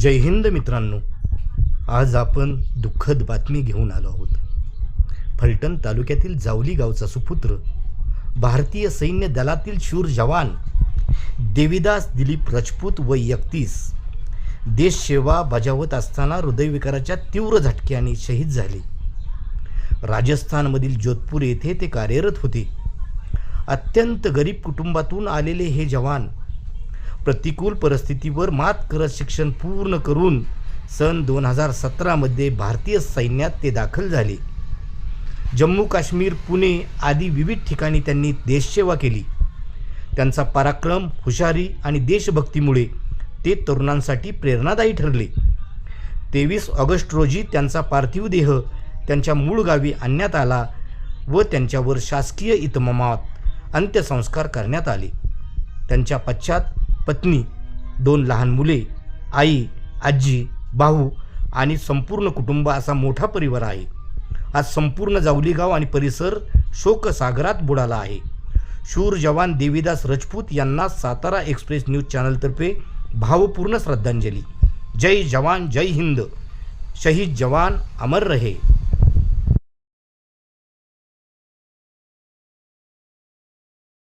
जय हिंद मित्रांनो. आज आपण दुःखद बातमी घेऊन आलो आहोत. फलटण तालुक्यातील जावली गावचा सुपुत्र भारतीय सैन्य दलातील शूर जवान देविदास दिलीप राजपूत व एकतीस देशसेवा बजावत असताना हृदयविकाराच्या तीव्र झटक्याने शहीद झाले. राजस्थानमधील जोधपूर येथे ते कार्यरत होते. अत्यंत गरीब कुटुंबातून आलेले हे जवान प्रतिकूल परिस्थितीवर मात करत शिक्षण पूर्ण करून सन दोन हजार सतरामध्ये भारतीय सैन्यात ते दाखल झाले. जम्मू काश्मीर पुणे आदी विविध ठिकाणी त्यांनी देशसेवा केली. त्यांचा पराक्रम हुशारी आणि देशभक्तीमुळे ते तरुणांसाठी प्रेरणादायी ठरले. तेवीस ऑगस्ट रोजी त्यांचा पार्थिव देह त्यांच्या मूळ गावी आणण्यात आला व त्यांच्यावर शासकीय इतमामात अंत्यसंस्कार करण्यात आले. त्यांच्या पश्चात पत्नी दोन लहान मुले आई आजी भाऊ आणि संपूर्ण कुटुंब असा मोठा परिवार आहे. आज संपूर्ण जावलीगाव आणि परिसर शोकसागरात बुडाला आहे. शूर जवान देवीदास राजपूत यांना सातारा एक्सप्रेस न्यूज चॅनलतर्फे भावपूर्ण श्रद्धांजली. जय जवान जय हिंद. शहीद जवान अमर रहे.